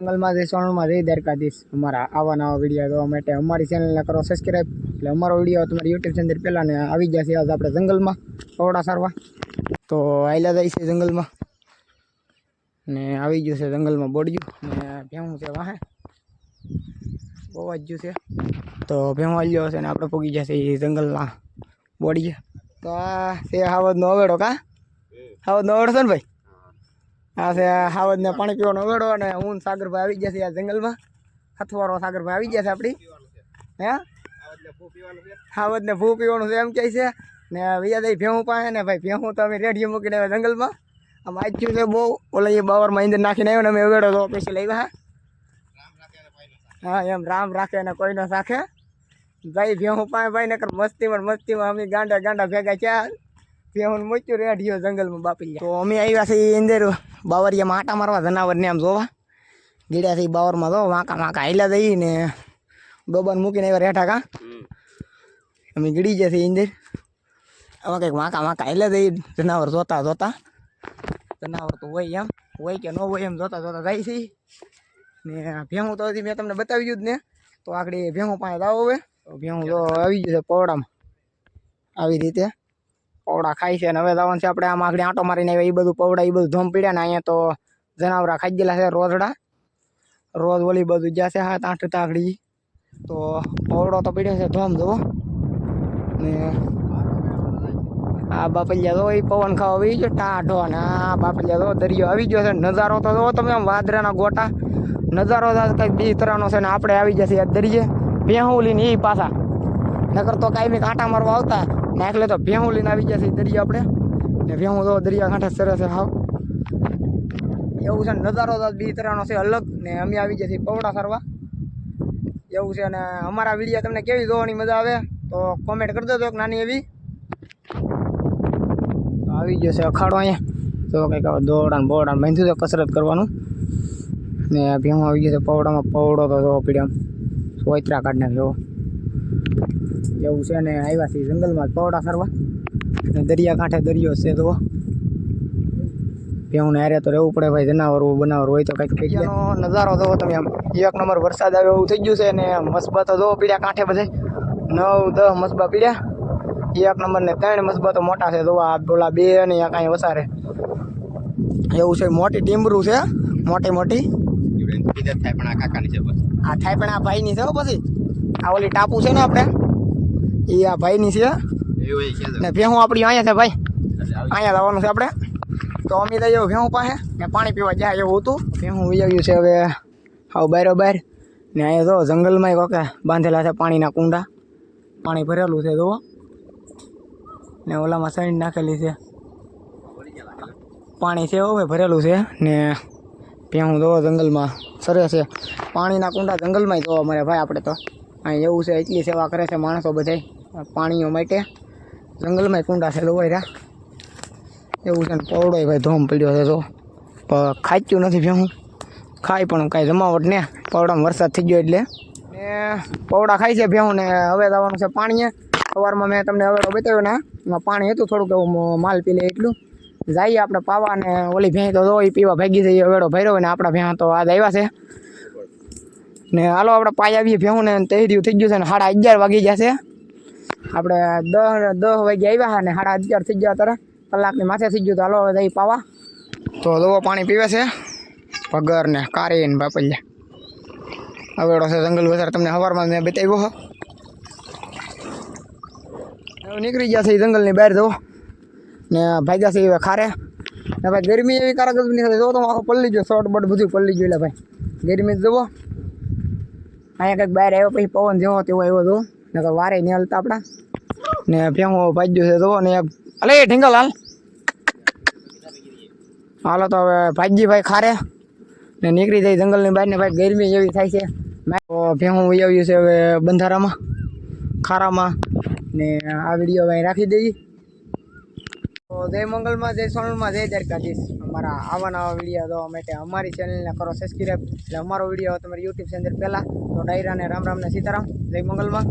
જંગલમાં જઈ સોનલમાં જઈ દ્વારકાધીશ. અમારા આવા નવા વીડિયો જોવા માટે અમારી ચેનલને કરો સબસ્ક્રાઈબ એટલે અમારો વીડિયો તમારી યુટ્યુબ ચેનલ પહેલાં ને આવી જશે આજ આપણે જંગલમાં પવડા સારવા. તો આયલા જાય છે જંગલમાં. ને આવી ગયું છે જંગલમાં બોડ્યું. ને ભેવું છે વાહે. બહુ જ ગયું છે. તો ભેવું આવી ગયો છે ને આપણે પોગી જશે એ જંગલમાં. બોડીએ. તો આ છે હાવદનો અવેડો કા? હાવદનો અવેડો છે ને ભાઈ? આ છે હાવજ ને પાણી પીવાનો વેડો અને હું સાગરભાઈ આવી ગયા છે આ જંગલમાં. હથવારો સાગરભાઈ આવી ગયા છે આપણી. હે? હાવજ ને ભૂ પીવાનું છે એમ કહે છે. ને વિયાદાઈ ભેહું પાસે ને ભાઈ ભેહું તો અમે રેડિયો મૂકીને આવ્યા જંગલમાં. આમ આજ્યું છે બહુ. ઓલા એ બાવરમાં અંદર નાખીને આવ્યો ને અમે વેડો તો પૈસા લઈ હા, એમ રામ રાખે ને કોઈ ન રાખે. ભાઈ ભેહું પાસે ભાઈ નકર મસ્તીમાં મસ્તીમાં અમે ગાંડા ગાંડા ભેગા ચાર ભેહું મૂક્યું રેડિયો જંગલમાં બાપી તો અમે આવ્યા છીએ અંદર બાવરિયામાં આટા મારવા જનાવરને આમ જોવા. ગીડ્યા છે બાવરમાં જો વાંકા વાંકા હાલ્યા જઈ ને ડોબાને મૂકીને આવ્યા રેઠા કા અમે ગીડી ગયા છીએ અંદર આમાં કંઈક વાંકા વાંકા હાલ્યા જઈ જનાવર જોતા જોતા. જનાવર તો હોય એમ હોય કે ન હોય એમ જોતા જોતા જાય છે ને ભેહું તો હજી મેં તમને બતાવ્યું જ ને. તો આગળ ભેહું પાસે જાવ હવે. ભેહું તો આવી છે પવડામાં આવી રીતે. પવડા ખાય છે અને હવે જવાનું છે આપણે આમ આગળ આંટો મારીને એ બધું પૌડા, એ બધું ધોમ પીડ્યા ને અહીંયા તો જનાવરા ખાઈ ગયેલા છે રોજડા. રોજ ઓલી બધું જ્યાં છે, હાથ આઠ તાકડી તો પવડો તો પીડ્યો છે ધોમ, જુઓ. ને આ બાપલિયા તો એ પવન ખાવા આવી ગયો, ટાઢો ને આ બાપલિયા તો દરિયો આવી ગયો છે. નજારો તો જુઓ તમે આમ વાદરાના ગોટા. નજારો કંઈક બી તરાનો છે ને આપણે આવી જશે દરિયે. ભેહું લઈને એ પાછા. નકર તો કાંઈ કાંટા મારવા આવતા. ને એટલે તો ભેહું લઈને આવી ગયા છે દરિયા આપણે. ને ભેહું તો દરિયા કાંઠે સરસ છે હાવ. એવું છે નજારો તો બી તરાનો છે અલગ ને અમે આવી જશે પવડા સરવા. એવું છે અને અમારા વીડિયો તમને કેવી જોવાની મજા આવે તો કોમેન્ટ કરી દેજો એક નાની એવી. આવી ગયો છે અખાડો અહીંયા. તો કંઈક હવે દોડા ને બોડા બાંધ્યું છે કસરત કરવાનું. ને ભેહું આવી ગયો છે પવડામાં, પવડો તો જોવો પીડ્યા સોયત્રા કાઢ નાખ્યો એવું છે ને આવ્યા છે જંગલમાં પવડા ફરવા. અને દરિયા કાંઠે દરિયો છે તો. ભેહું હારે તો રહેવું પડે ભાઈ જનાવર બનાવર હોય તો કંઈક દરિયાનો નજારો જોવો તમે આમ. એક નંબર વરસાદ આવ્યો એવું થઈ ગયું છે ને મસબા તો જોવો પીડ્યા કાંઠે બધે. નવ દસ મસબા પીડ્યા. એક નંબર ને ત્રણ મસબા તો મોટા છે જોવા આ બોલા બે ને આ કાંઈ વસારે એવું છે મોટી ટીમરું છે મોટી મોટી. આ થાય પણ આ ભાઈની છે હો પછી. આ ઓલી ટાપુ છે ને આપણે. એ આ ભાઈની છે. ને ભેહું આપણી અહીંયા છે ભાઈ. અહીંયા લાવવાનું છે આપણે. તો અમે લઈ આવ્યો ભેહું પાસે. ને પાણી પીવા જાય એવું હતું. ભેહું વિજાવ્યું છે હવે હાવ બરોબર. બાર ને અહીંયા જો જંગલમાં કોકે બાંધેલા છે પાણીના કુંડા. પાણી ભરેલું છે જુઓ. ને ઓલામાં સાઈડ નાખેલી છે. પાણી છે હવે ભરેલું છે. ને ભેહું જો જંગલમાં સરે છે. પાણીના કુંડા જંગલમાં જોવા મળે ભાઈ આપણે તો. અહીં એવું છે એટલી સેવા કરે છે માણસો બધાય. પાણીઓ માટે જંગલમાં કુંડા છે લોવાય રહ્યા એવું છે ને પવડો ભાઈ ધોમ પડ્યો છે તો ખાચ્યું નથી ભેહું ખાય પણ કાંઈ જમાવટ ને. પવડામાં વરસાદ થઈ ગયો એટલે. ને પવડા ખાય છે ભેહું ને હવે જવાનું છે પાણીએ. સવારમાં મેં તમને હવે બતાવ્યો ને એમાં પાણી હતું થોડુંક, એવું માલ પી લે એટલું. જઈએ આપણે પાવા ને ઓલી ભેં તો એ પીવા ભાગી જઈએ વેડો ભર્યો ને આપણા ભેં તો આજ આવ્યા છે. ને હાલો આપણે પાય આવીએ ભેહું ને તૈયારી થઈ ગયું છે ને સાડા અગિયાર વાગી જશે આપણે દહ દહ વાગે આવ્યા હા ને સાડા અગિયાર થઈ ગયા તારા કલાકની માથે થઈ ગયું તો હાલો હવે જઈ પાવા. તો દવો પાણી પીવે છે. પગર ને કારી ને બાપલ્યા. અવેડો છે જંગલ વધારે. તમને સવારમાં મેં બતાવ્યો હો. નીકળી ગયા છે એ જંગલની બહાર જવો ને ભાગ્યા છે એ ખારે. ને ભાઈ ગરમી એવી કારક નહીં નહીં જો તો આખો પલ્લી ગયો, શોર્ટ બટ બધું પલ્લી ગયું એટલે ભાઈ. ગરમી જવો અહીંયા કંઈક બહાર આવ્યો પછી પવન જેવો તેવો આવ્યો હતો ને તો વારે નહીં હલતા આપણા. ને ફેંગો ભાગ્યું છે તો ને અલે ઢીંગલ હાલ. હાલો તો હવે ભાજી ભાઈ ખારે. ને નીકળી જાય જંગલની બહાર ને ભાઈ ગરમી એવી થાય છે. મેં વહી આવ્યું છે હવે બંધારામાં, ખારામાં. ને આ વીડિયો ભાઈ રાખી દઈએ. તો જય મંગલમાં, જય સોનલમાં જય દ્વારકાધીશ. અમારા આવા નવા વીડિયો જોવા માટે અમારી ચેનલને કરો સબસ્ક્રાઈબ એટલે અમારો વીડિયો તમારી યુટ્યુબ ચેનલ પહેલાં તો ડાયરાને રામ રામ ને સીતારામ. જય મંગલમાં.